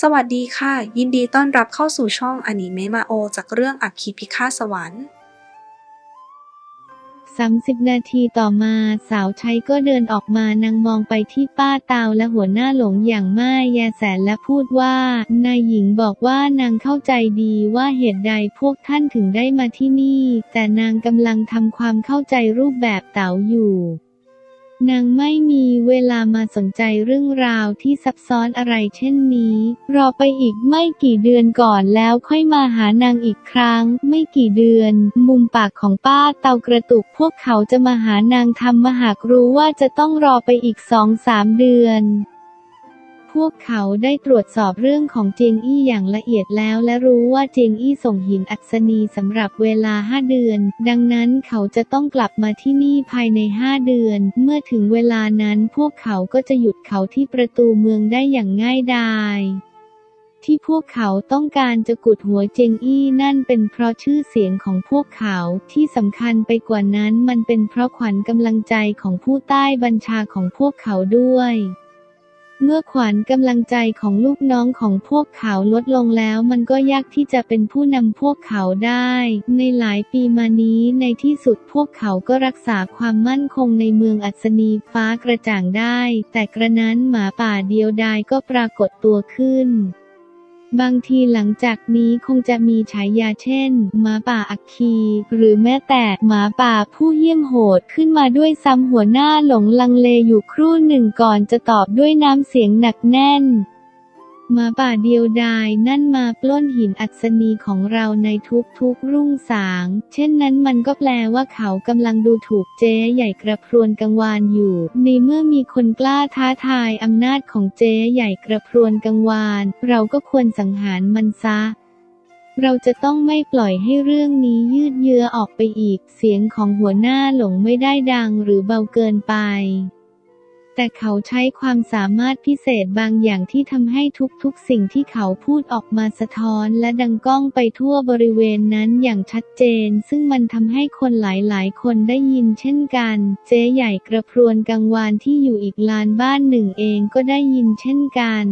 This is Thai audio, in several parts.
สวัสดีค่ะ ยินดีต้อนรับเข้าสู่ช่องอนิเมะมาโอ จากเรื่องอัคคีพิฆาตสวรรค์ 30 นาทีต่อมาสาวใช้ก็เดินออกมานางมองไปที่ป้าเตาและหัวหน้าหลงอย่างไม่แยแสนและพูดว่า นายหญิงบอกว่านางเข้าใจดีว่าเหตุใดพวกท่านถึงได้มาที่นี่ แต่นางกำลังทำความเข้าใจรูปแบบเต๋าอยู่ นางไม่มีเวลามาสนใจเรื่องราวที่ซับซ้อนอะไรเช่นนี้ รอไปอีกไม่กี่เดือนก่อนแล้วค่อยมาหานางอีกครั้ง ไม่กี่เดือน มุมปากของป้าเตากระตุกพวกเขาจะมาหานางทำมาหากรู้ว่าจะต้องรอไปอีกสองสามเดือน พวกเขาได้ตรวจสอบเรื่องของเจียงอี้อย่างละเอียดแล้วและรู้ว่าเจียงอี้ส่งหินอัศนีสำหรับเวลาห้าเดือน ดังนั้นเขาจะต้องกลับมาที่นี่ภายในห้าเดือน เมื่อถึงเวลานั้นพวกเขาก็จะหยุดเขาที่ประตูเมืองได้อย่างง่ายดายที่พวกเขาต้องการจะกุดหัวเจงอี้นั่นเป็นเพราะชื่อเสียงของพวกเขาที่สำคัญไปกว่านั้นมันเป็นเพราะขวัญกำลังใจของผู้ใต้บัญชาของพวกเขาด้วย เมื่อขวัญกำลังใจของลูกน้องของพวกเขาลดลงแล้ว มันก็ยากที่จะเป็นผู้นำพวกเขาได้ ในหลายปีมานี้ในที่สุดพวกเขาก็รักษาความมั่นคงในเมืองอัศนีฟ้ากระจ่างได้ แต่กระนั้นหมาป่าเดียวดายก็ปรากฏตัวขึ้น บางทีหลังจากนี้คงจะมีฉายาเช่นหมาป่าอักคี หรือแม้แต่หมาป่าผู้เยี่ยมโหดขึ้นมาด้วยซ้ำหัวหน้าหลงลังเลอยู่ครู่หนึ่งก่อนจะตอบด้วยน้ำเสียงหนักแน่น หมาป่าเดียวดายนั่นมาปล้นหินอัศนีของเราในทุกๆรุ่งสาง เช่นนั้นมันก็แปลว่าเขากำลังดูถูกเจ๊ใหญ่กระพรวนกังวานอยู่ ในเมื่อมีคนกล้าท้าทายอำนาจของเจ๊ใหญ่กระพรวนกังวาน เราก็ควรสังหารมันซะเราจะต้องไม่ปล่อยให้เรื่องนี้ยืดเยื้อออกไปอีก เสียงของหัวหน้าหลงไม่ได้ดังหรือเบาเกินไป แต่เขาใช้ความสามารถพิเศษบางอย่างที่ทำให้ทุกๆ สิ่งที่เขาพูดออกมาสะท้อนและดังก้องไปทั่วบริเวณนั้นอย่างชัดเจน ซึ่งมันทำให้คนหลายๆ คนได้ยินเช่นกัน เจ๊ใหญ่กระพรวนกังวานที่อยู่อีกลานบ้านหนึ่งเองก็ได้ยินเช่นกัน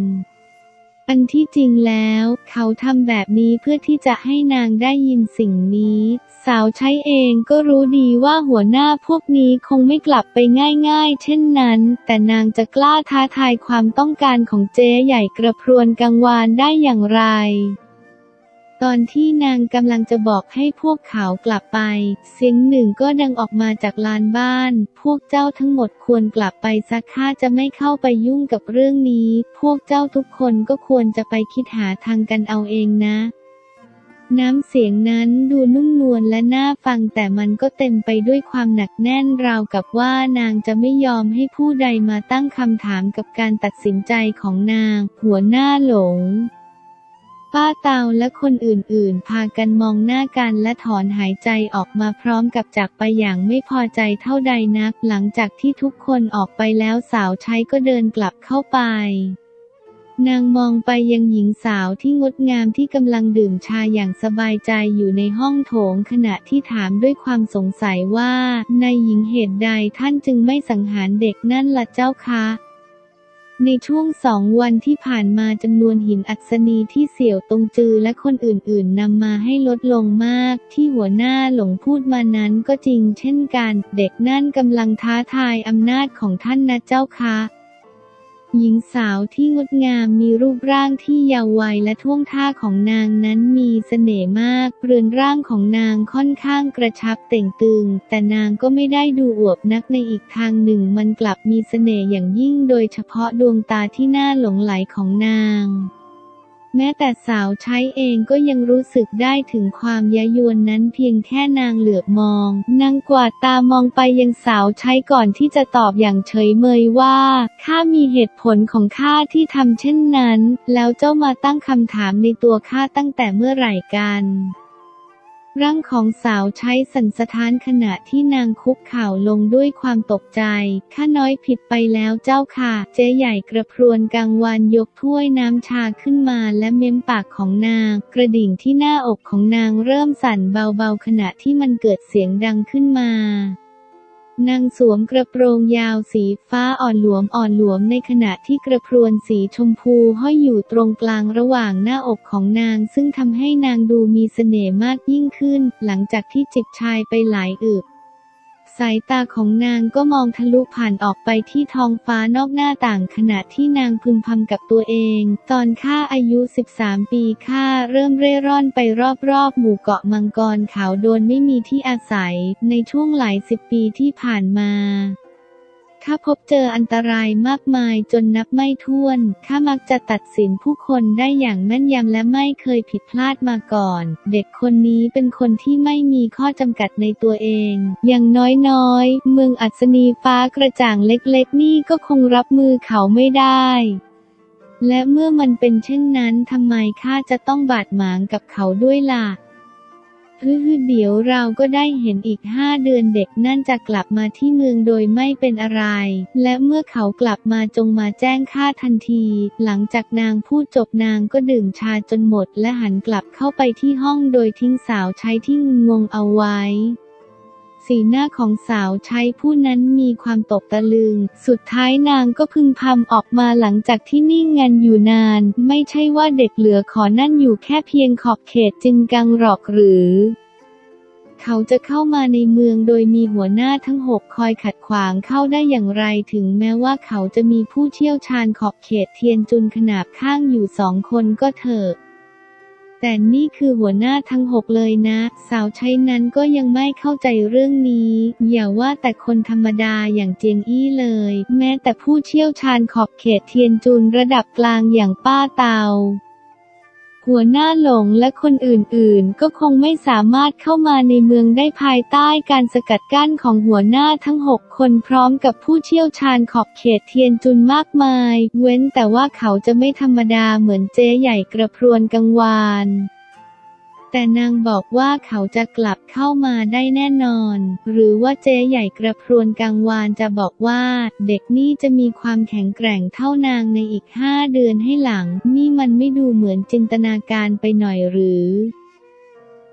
อันที่จริงแล้ว เขาทำแบบนี้เพื่อที่จะให้นางได้ยินสิ่งนี้ สาวใช้เองก็รู้ดีว่าหัวหน้าพวกนี้คงไม่กลับไปง่ายๆ เช่นนั้น แต่นางจะกล้าท้าทายความต้องการของเจ๊ใหญ่กระพรวนกังวานได้อย่างไร ตอนที่นางกำลังจะบอกให้พวกเขากลับไป เสียงหนึ่งก็ดังออกมาจากลานบ้าน พวกเจ้าทั้งหมดควรกลับไปสักข้าจะไม่เข้าไปยุ่งกับเรื่องนี้ พวกเจ้าทุกคนก็ควรจะไปคิดหาทางกันเอาเองนะ น้ำเสียงนั้นดูนุ่มนวลและน่าฟังแต่มันก็เต็มไปด้วยความหนักแน่นราวกับว่านางจะไม่ยอมให้ผู้ใดมาตั้งคำถามกับการตัดสินใจของนาง หัวหน้าหลง ป้าเตาและคนอื่นๆ พากันมองหน้ากันและถอนหายใจออกมาพร้อมกับจากไปอย่างไม่พอใจเท่าใดนัก หลังจากที่ทุกคนออกไปแล้วสาวใช้ก็เดินกลับเข้าไป นางมองไปยังหญิงสาวที่งดงามที่กำลังดื่มชาอย่างสบายใจอยู่ในห้องโถงขณะที่ถามด้วยความสงสัยว่านายหญิงเหตุใดท่านจึงไม่สังหารเด็กนั่นล่ะเจ้าคะ ในช่วงสองวันที่ผ่านมาจำนวนหินอัศนีที่เสี่ยวตรงจือและคนอื่นๆนำมาให้ลดลงมาก ที่หัวหน้าหลงพูดมานั้นก็จริงเช่นกัน เด็กนั่นกำลังท้าทายอำนาจของท่านนะเจ้าคะ หญิงสาวที่งดงามมีรูปร่างที่ยาววัยและท่วงท่าของนางนั้นมีเสน่ห์มาก เรือนร่างของนางค่อนข้างกระชับเต่งตึง แต่นางก็ไม่ได้ดูอวบนักในอีกทางหนึ่งมันกลับมีเสน่ห์อย่างยิ่งโดยเฉพาะดวงตาที่น่าหลงไหลของนาง แม้แต่สาวใช้เองก็ยังรู้สึกได้ถึงความยะยวนนั้นเพียงแค่นางเหลือบมอง นางกวาดตามองไปยังสาวใช้ก่อนที่จะตอบอย่างเฉยเมยว่า ข้ามีเหตุผลของข้าที่ทำเช่นนั้น แล้วเจ้ามาตั้งคำถามในตัวข้าตั้งแต่เมื่อไหร่กัน ร่างของสาวใช้สันสะท้านขณะที่นางคุกเข่าลงด้วยความตกใจ ข้าน้อยผิดไปแล้วเจ้าค่ะ เจ๊ใหญ่กระพรวนกลางวันยกถ้วยน้ำชาขึ้นมาและเม้มปากของนาง กระดิ่งที่หน้าอกของนางเริ่มสั่นเบาๆขณะที่มันเกิดเสียงดังขึ้นมา นางสวมกระโปรงยาวสีฟ้าอ่อนหลวมอ่อนหลวมในขณะที่กระพรวนสีชมพูห้อยอยู่ตรงกลางระหว่างหน้าอกของนาง ซึ่งทำให้นางดูมีเสน่ห์มากยิ่งขึ้น หลังจากที่จิบชายไปหลายอึบ สายตาของนางก็มองทะลุผ่านออกไปที่ท้องฟ้านอกหน้าต่างขณะที่นางพึมพำกับตัวเอง ตอนข้าอายุ 13 ปีข้าเริ่มเร่ร่อนไปรอบๆ หมู่เกาะมังกรขาวโดนไม่มีที่อาศัย ในช่วงหลายสิบปีที่ผ่านมา ข้าพบเจออันตรายมากมายจนนับไม่ถ้วน ข้ามักจะตัดสินผู้คนได้อย่างแม่นยำและไม่เคยผิดพลาดมาก่อน เด็กคนนี้เป็นคนที่ไม่มีข้อจำกัดในตัวเอง อย่างน้อยๆ เมืองอัศนีฟ้ากระจ่างเล็กๆ นี่ก็คงรับมือเขาไม่ได้และเมื่อมันเป็นเช่นนั้นทำไมข้าจะต้องบาดหมางกับเขาด้วยล่ะ ฮือเดี๋ยวเราก็ได้เห็นอีกห้าเดือนเด็กนั่นจะกลับมาที่เมืองโดยไม่เป็นอะไร และเมื่อเขากลับมาจงมาแจ้งข้าทันที หลังจากนางพูดจบนางก็ดื่มชาจนหมด และหันกลับเข้าไปที่ห้องโดยทิ้งสาวใช้ที่งุนงงเอาไว้ สีหน้าของสาวใช้ผู้นั้นมีความตกตะลึง สุดท้ายนางก็พึงพำออกมาหลังจากที่นิ่งงันอยู่นาน ไม่ใช่ว่าเด็กเหลือขอนั่นอยู่แค่เพียงขอบเขตจึงกังหรอกหรือเขาจะเข้ามาในเมืองโดยมีหัวหน้าทั้งหกคอยขัดขวางเข้าได้อย่างไรถึงแม้ว่าเขาจะมีผู้เชี่ยวชาญขอบเขตเทียนจุนขนาบข้างอยู่สองคนก็เถอะ แต่นี่คือหัวหน้าทั้งหกเลยนะ สาวใช้นั้นก็ยังไม่เข้าใจเรื่องนี้ อย่าว่าแต่คนธรรมดาอย่างเจียงอี้เลย แม้แต่ผู้เชี่ยวชาญขอบเขตเทียนจุนระดับกลางอย่างป้าเตา หัวหน้าหลงและคนอื่นๆ ก็คงไม่สามารถเข้ามาในเมืองได้ภายใต้การสกัดกั้นของหัวหน้าทั้งหกคนพร้อมกับผู้เชี่ยวชาญขอบเขตเทียนจุนมากมาย เว้นแต่ว่าเขาจะไม่ธรรมดาเหมือนเจ๊ใหญ่กระพรวนกังวาน แต่นางบอกว่าเขาจะกลับเข้ามาได้แน่นอน หรือว่าเจ๊ใหญ่กระพรวนกังวานจะบอกว่า เด็กนี่จะมีความแข็งแกร่งเท่านางในอีกห้าเดือนให้หลัง นี่มันไม่ดูเหมือนจินตนาการไปหน่อยหรือ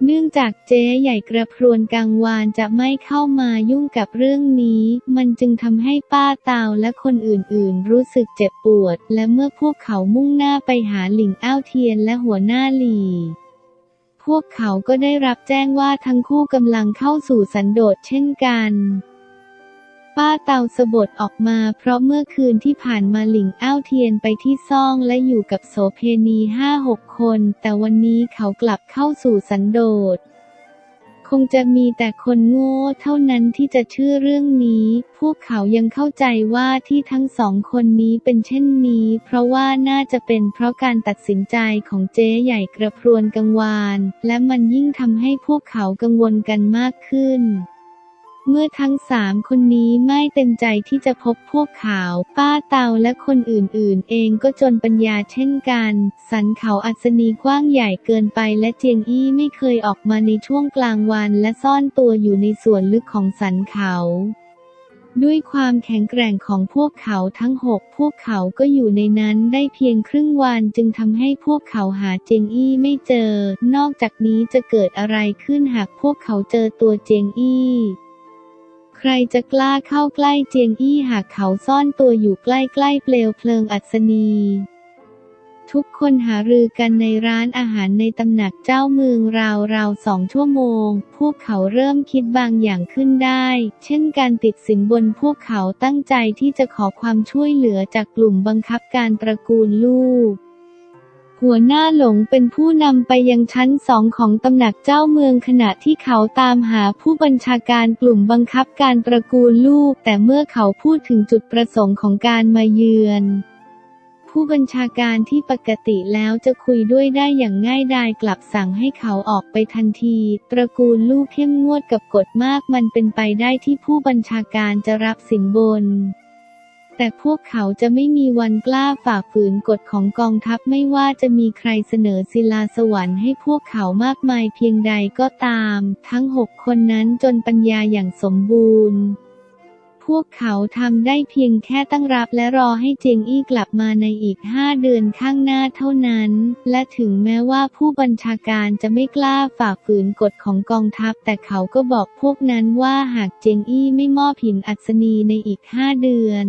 เนื่องจากเจ๊ใหญ่กระพรวนกังวานจะไม่เข้ามายุ่งกับเรื่องนี้ มันจึงทำให้ป้าเตาและคนอื่นๆ รู้สึกเจ็บปวด และเมื่อพวกเขามุ่งหน้าไปหาหลิงอ้าวเทียนและหัวหน้าหลี่ วกเขาก็ได้รับแจ้งว่าทั้งคู่กำลังเข้าสู่สันโดษเช่นกัน ป้าเตาสะบดออกมาเพราะเมื่อคืนที่ผ่านมาหลิงอ้าวเทียนไปที่ซ่องและอยู่กับโสเพณีห้าหกคน แต่วันนี้เขากลับเข้าสู่สันโดษ คงจะมีแต่คนโง่เท่านั้นที่จะเชื่อเรื่องนี้ พวกเขายังเข้าใจว่าที่ทั้งสองคนนี้เป็นเช่นนี้ เพราะว่าน่าจะเป็นเพราะการตัดสินใจของเจ๊ใหญ่กระพรวนกังวาน และมันยิ่งทำให้พวกเขากังวลกันมากขึ้น เมื่อทั้งสามคนนี้ไม่เต็มใจที่จะพบพวกเขาป้าเตาและคนอื่นๆ เองก็จนปัญญาเช่นกัน สันเขาอัศนีกว้างใหญ่เกินไปและเจียงอี้ไม่เคยออกมาในช่วงกลางวันและซ่อนตัวอยู่ในส่วนลึกของสันเขาด้วยความแข็งแกร่งของพวกเขาทั้งหกพวกเขาก็อยู่ในนั้นได้เพียงครึ่งวันจึงทำให้พวกเขาหาเจยงอี้ไม่เจอ นอกจากนี้จะเกิดอะไรขึ้นหากพวกเขาเจอตัวเจยงอี้ ใครจะกล้าเข้าใกล้เจียงอี้หากเขาซ่อนตัวอยู่ใกล้ๆเปลวเพลิงอัศนีทุกคนหารือกันในร้านอาหารในตำหนักเจ้าเมืองราวๆสองชั่วโมง พวกเขาเริ่มคิดบางอย่างขึ้นได้ เช่นการติดสินบนพวกเขาตั้งใจที่จะขอความช่วยเหลือจากกลุ่มบังคับการตระกูลลูก หัวหน้าหลงเป็นผู้นำไปยังชั้นสองของตำหนักเจ้าเมืองขณะที่เขาตามหาผู้บัญชาการกลุ่มบังคับการตระกูลลูก แต่เมื่อเขาพูดถึงจุดประสงค์ของการมาเยือน ผู้บัญชาการที่ปกติแล้วจะคุยด้วยได้อย่างง่ายดายกลับสั่งให้เขาออกไปทันที ตระกูลลูกเข้มงวดกับกฎมากมันเป็นไปได้ที่ผู้บัญชาการจะรับสินบน แต่พวกเขาจะไม่มีวันกล้าฝ่าฝืนกฎของกองทัพไม่ว่าจะมีใครเสนอศิลาสวรรค์ให้พวกเขามากมายเพียงใดก็ตาม ทั้งหกคนนั้นจนปัญญาอย่างสมบูรณ์พวกเขาทำได้เพียงแค่ตั้งรับและรอให้เจงอี้กลับมาในอีกห้าเดือนข้างหน้าเท่านั้น และถึงแม้ว่าผู้บัญชาการจะไม่กล้าฝ่าฝืนกฎของกองทัพ แต่เขาก็บอกพวกนั้นว่าหากเจงอี้ไม่มอบหินอัศนีในอีกห้าเดือน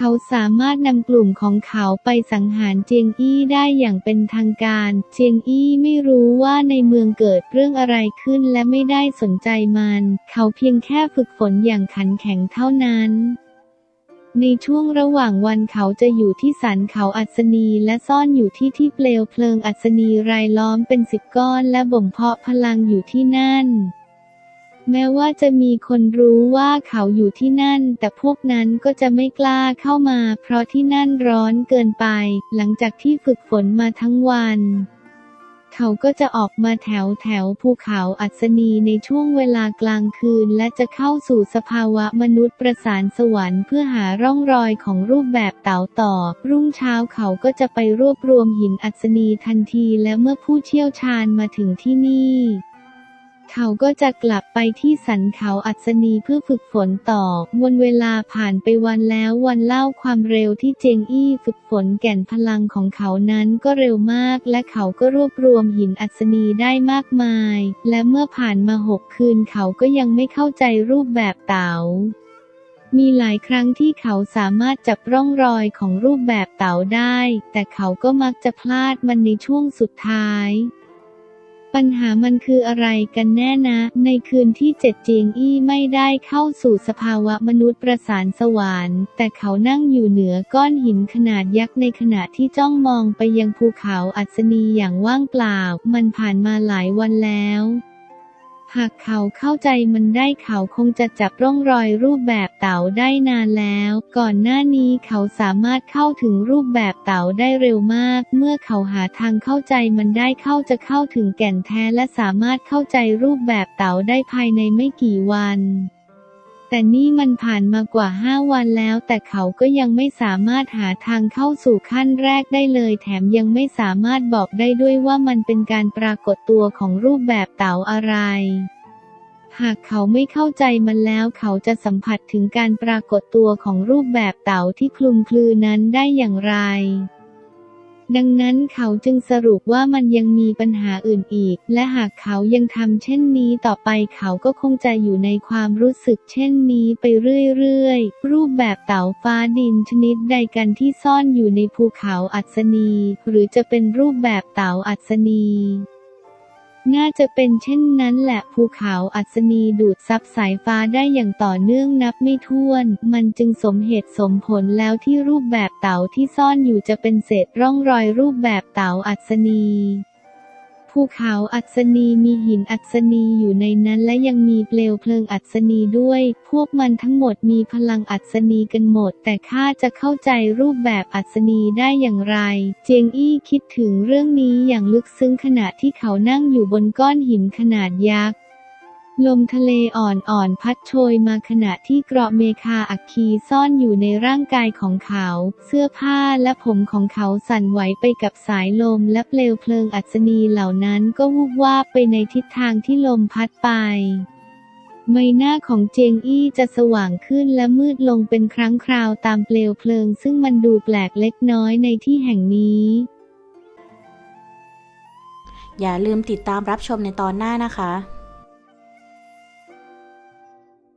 เขาสามารถนำกลุ่มของเขาไปสังหารเจียงอี้ได้อย่างเป็นทางการ เจียงอี้ไม่รู้ว่าในเมืองเกิดเรื่องอะไรขึ้นและไม่ได้สนใจมัน เขาเพียงแค่ฝึกฝนอย่างขันแข็งเท่านั้นในช่วงระหว่างวันเขาจะอยู่ที่สันเขาอัศนีและซ่อนอยู่ที่ที่เปลวเพลิงอัศนีรายล้อมเป็นสิบก้อนและบ่มเพาะพลังอยู่ที่นั่น แม้ว่าจะมีคนรู้ว่าเขาอยู่ที่นั่น แต่พวกนั้นก็จะไม่กล้าเข้ามา เพราะที่นั่นร้อนเกินไป หลังจากที่ฝึกฝนมาทั้งวัน เขาก็จะออกมาแถวแถวภูเขาอัศนีในช่วงเวลากลางคืน และจะเข้าสู่สภาวะมนุษย์ประสานสวรรค์เพื่อหาร่องรอยของรูปแบบเต่าต่อ รุ่งเช้าเขาก็จะไปรวบรวมหินอัศนีทันทีและเมื่อผู้เชี่ยวชาญมาถึงที่นี่ เขาก็จะกลับไปที่สันเขาอัศนีเพื่อฝึกฝนต่อ วนเวลาผ่านไปวันแล้ววันเล่าความเร็วที่เจงอี้ฝึกฝนแก่นพลังของเขานั้นก็เร็วมาก และเขาก็รวบรวมหินอัศนีได้มากมาย และเมื่อผ่านมาหกคืนเขาก็ยังไม่เข้าใจรูปแบบเต๋ามีหลายครั้งที่เขาสามารถจับร่องรอยของรูปแบบเต๋าได้ แต่เขาก็มักจะพลาดมันในช่วงสุดท้าย ปัญหามันคืออะไรกันแน่นะ ในคืนที่เจ็ดเจียงอี้ไม่ได้เข้าสู่สภาวะมนุษย์ประสานสวรรค์แต่เขานั่งอยู่เหนือก้อนหินขนาดยักษ์ในขณะที่จ้องมองไปยังภูเขาอัศนีอย่างว่างเปล่า มันผ่านมาหลายวันแล้ว หากเขาเข้าใจมันได้เขาคงจะจับร่องรอยรูปแบบเต่าได้นานแล้ว ก่อนหน้านี้เขาสามารถเข้าถึงรูปแบบเต่าได้เร็วมาก เมื่อเขาหาทางเข้าใจมันได้เข้าจะเข้าถึงแก่นแท้และสามารถเข้าใจรูปแบบเต่าได้ภายในไม่กี่วัน แต่นี่มันผ่านมากว่าห้าวันแล้ว แต่เขาก็ยังไม่สามารถหาทางเข้าสู่ขั้นแรกได้เลย แถมยังไม่สามารถบอกได้ด้วยว่ามันเป็นการปรากฏตัวของรูปแบบเต๋าอะไร หากเขาไม่เข้าใจมันแล้ว เขาจะสัมผัสถึงการปรากฏตัวของรูปแบบเต๋าที่คลุมคลือนั้นได้อย่างไร ดังนั้นเขาจึงสรุปว่ามันยังมีปัญหาอื่นอีก และหากเขายังทำเช่นนี้ต่อไปเขาก็คงจะอยู่ในความรู้สึกเช่นนี้ไปเรื่อยๆ รูปแบบเต่าฟ้าดินชนิดใดกันที่ซ่อนอยู่ในภูเขาอัศนี หรือจะเป็นรูปแบบเต่าอัศนี น่าจะเป็นเช่นนั้นแหละภูเขาอัศนีดูดซับสายฟ้าได้อย่างต่อเนื่องนับไม่ถ้วน มันจึงสมเหตุสมผลแล้วที่รูปแบบเต่าที่ซ่อนอยู่จะเป็นเศษร่องรอยรูปแบบเต่าอัศนี ภูเขาอัศนีมีหินอัศนีอยู่ในนั้นและยังมีเปลวเพลิงอัศนีด้วย พวกมันทั้งหมดมีพลังอัศนีกันหมด แต่ข้าจะเข้าใจรูปแบบอัศนีได้อย่างไร เจียงอี้คิดถึงเรื่องนี้อย่างลึกซึ้งขณะที่เขานั่งอยู่บนก้อนหินขนาดยักษ์ ลมทะเลอ่อนๆพัดโชยมาขณะที่เกราะเมคาอัคคีซ่อนอยู่ในร่างกายของเขา เสื้อผ้าและผมของเขาสั่นไหวไปกับสายลมและเปลวเพลิงอัศนีเหล่านั้นก็วูบวาบไปในทิศทางที่ลมพัดไปใบหน้าของเจียงอี้จะสว่างขึ้นและมืดลงเป็นครั้งคราวตามเปลวเพลิง ซึ่งมันดูแปลกเล็กน้อยในที่แห่งนี้ อย่าลืมติดตามรับชมในตอนหน้านะคะ